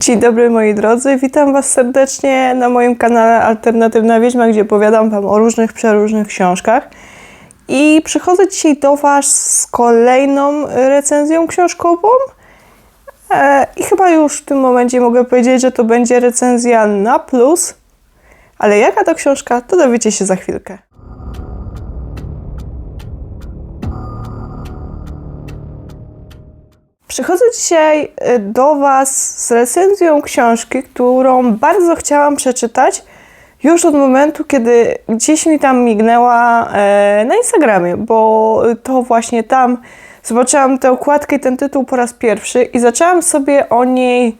Dzień dobry moi drodzy, witam Was serdecznie na moim kanale Alternatywna Wiedźma, gdzie opowiadam Wam o różnych, przeróżnych książkach. I przychodzę dzisiaj do Was z kolejną recenzją książkową. E, I chyba już w tym momencie mogę powiedzieć, że to będzie recenzja na plus. Ale jaka to książka, to dowiecie się za chwilkę. Przychodzę dzisiaj y, do Was z recenzją książki, którą bardzo chciałam przeczytać już od momentu, kiedy gdzieś mi tam mignęła e, na Instagramie, bo to właśnie tam zobaczyłam tę okładkę i ten tytuł po raz pierwszy i zaczęłam sobie o niej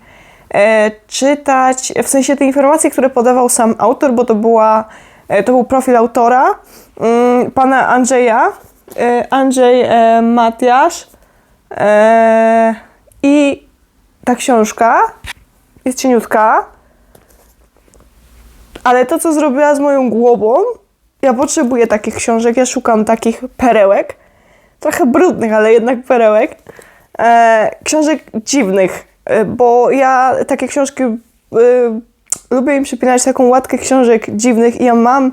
e, czytać, w sensie te informacje, które podawał sam autor, bo to, była, e, to był profil autora, mm, pana Andrzeja, Andrzej Matiasz. Eee, I ta książka jest cieniutka, ale to, co zrobiła z moją głową, ja potrzebuję takich książek, ja szukam takich perełek, trochę brudnych, ale jednak perełek, eee, książek dziwnych, e, bo ja takie książki e, lubię im przypinać taką łatkę książek dziwnych i ja mam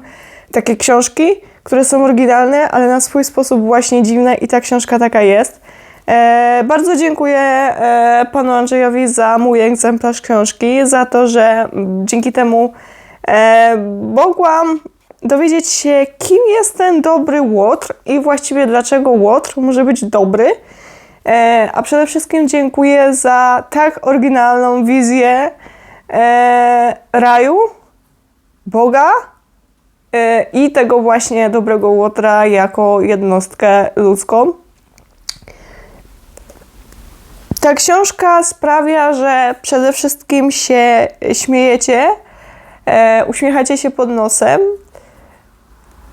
takie książki, które są oryginalne, ale na swój sposób właśnie dziwne i ta książka taka jest. E, bardzo dziękuję e, panu Andrzejowi za mój egzemplarz książki, za to, że dzięki temu e, mogłam dowiedzieć się, kim jest ten dobry Łotr i właściwie dlaczego Łotr może być dobry. E, a przede wszystkim dziękuję za tak oryginalną wizję e, raju, Boga e, i tego właśnie dobrego Łotra jako jednostkę ludzką. Ta książka sprawia, że przede wszystkim się śmiejecie, e, uśmiechacie się pod nosem,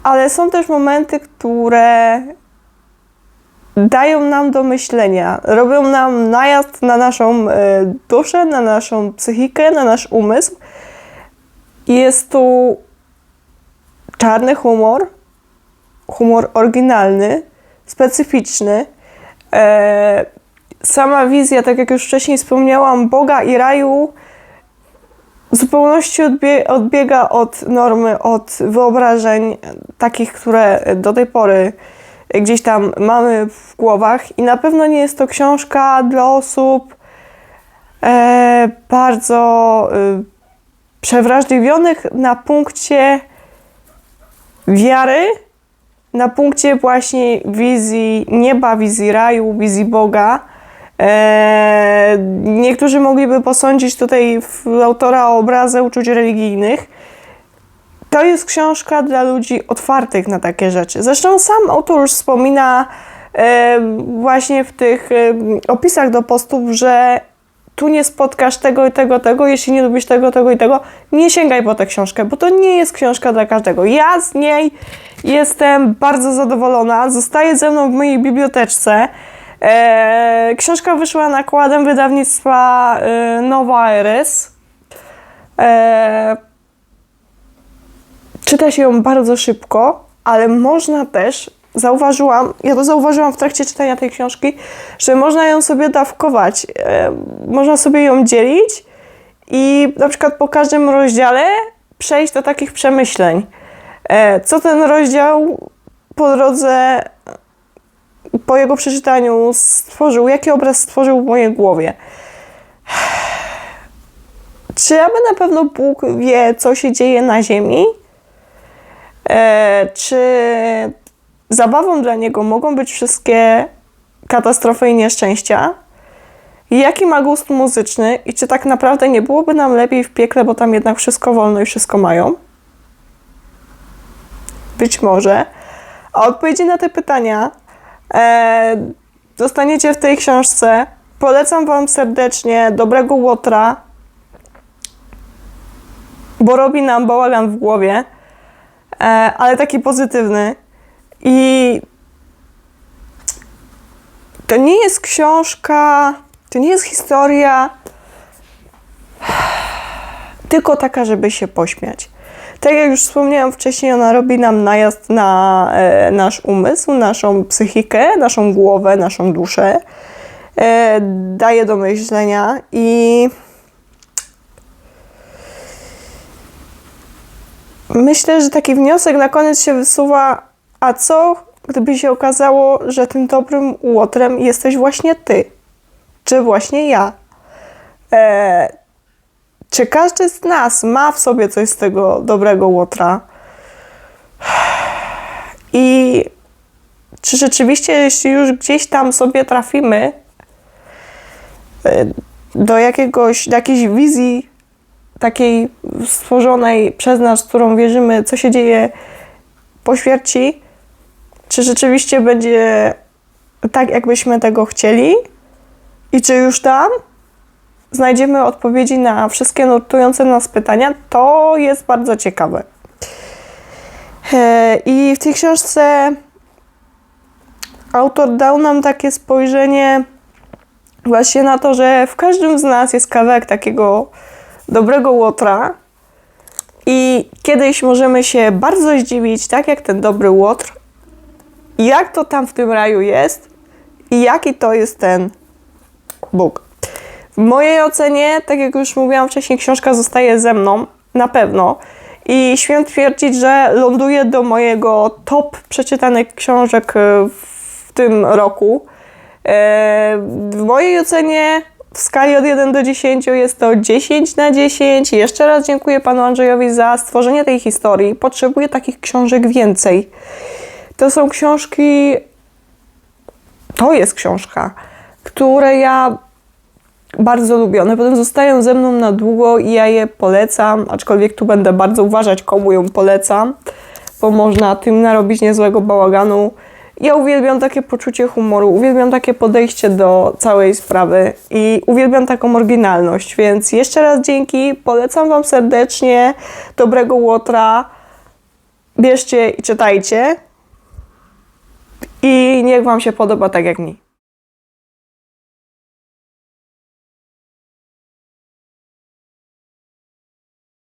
ale są też momenty, które dają nam do myślenia, robią nam najazd na naszą e, duszę, na naszą psychikę, na nasz umysł. Jest tu czarny humor, humor oryginalny, specyficzny. E, sama wizja, tak jak już wcześniej wspomniałam, Boga i raju w zupełności odbie odbiega od normy, od wyobrażeń takich, które do tej pory gdzieś tam mamy w głowach. I na pewno nie jest to książka dla osób e, bardzo e, przewrażliwionych na punkcie wiary, na punkcie właśnie wizji nieba, wizji raju, wizji Boga. Eee, niektórzy mogliby posądzić tutaj autora o obrazę uczuć religijnych. To jest książka dla ludzi otwartych na takie rzeczy. Zresztą sam autor już wspomina e, właśnie w tych e, opisach do postów, że tu nie spotkasz tego i tego, tego, jeśli nie lubisz tego, tego i tego, nie sięgaj po tę książkę, bo to nie jest książka dla każdego. Ja z niej jestem bardzo zadowolona, zostaje ze mną w mojej biblioteczce. E, książka wyszła nakładem wydawnictwa e, Nowa Eres. E, czyta się ją bardzo szybko, ale można też, zauważyłam, ja to zauważyłam w trakcie czytania tej książki, że można ją sobie dawkować. Można sobie ją dzielić i na przykład po każdym rozdziale przejść do takich przemyśleń. Co ten rozdział po drodze po jego przeczytaniu stworzył, jaki obraz stworzył w mojej głowie. Czy aby na pewno Bóg wie, co się dzieje na Ziemi? E, czy zabawą dla Niego mogą być wszystkie katastrofy i nieszczęścia? Jaki ma gust muzyczny i czy tak naprawdę nie byłoby nam lepiej w piekle, bo tam jednak wszystko wolno i wszystko mają? Być może. A odpowiedzi na te pytania e, dostaniecie w tej książce. Polecam Wam serdecznie Dobrego Łotra, bo robi nam bałagan w głowie, e, ale taki pozytywny. I to nie jest książka, to nie jest historia tylko taka, żeby się pośmiać. Tak jak już wspomniałam wcześniej, ona robi nam najazd na e, nasz umysł, naszą psychikę, naszą głowę, naszą duszę. E, daje do myślenia i myślę, że taki wniosek na koniec się wysuwa, a co gdyby się okazało, że tym dobrym łotrem jesteś właśnie ty, czy właśnie ja? E, czy każdy z nas ma w sobie coś z tego dobrego łotra? I czy rzeczywiście, jeśli już gdzieś tam sobie trafimy e, do jakiegoś, do jakiejś wizji takiej stworzonej przez nas, w którą wierzymy, co się dzieje po śmierci, czy rzeczywiście będzie tak, jakbyśmy tego chcieli i czy już tam znajdziemy odpowiedzi na wszystkie nurtujące nas pytania, to jest bardzo ciekawe. E, I w tej książce autor dał nam takie spojrzenie właśnie na to, że w każdym z nas jest kawałek takiego dobrego łotra i kiedyś możemy się bardzo zdziwić, tak jak ten dobry łotr, jak to tam w tym raju jest i jaki to jest ten Bóg. W mojej ocenie, tak jak już mówiłam wcześniej, książka zostaje ze mną, na pewno. I śmiem twierdzić, że ląduje do mojego top przeczytanych książek e, w tym roku. E, W mojej ocenie w skali od 1 do 10 jest to 10 na 10. Jeszcze raz dziękuję panu Andrzejowi za stworzenie tej historii. Potrzebuję takich książek więcej. To są książki. To jest książka, które ja bardzo lubię. One potem zostają ze mną na długo i ja je polecam, aczkolwiek tu będę bardzo uważać, komu ją polecam, bo można tym narobić niezłego bałaganu. Ja uwielbiam takie poczucie humoru, uwielbiam takie podejście do całej sprawy i uwielbiam taką oryginalność, więc jeszcze raz dzięki, polecam Wam serdecznie Dobrego Łotra, bierzcie i czytajcie i niech Wam się podoba tak jak mi.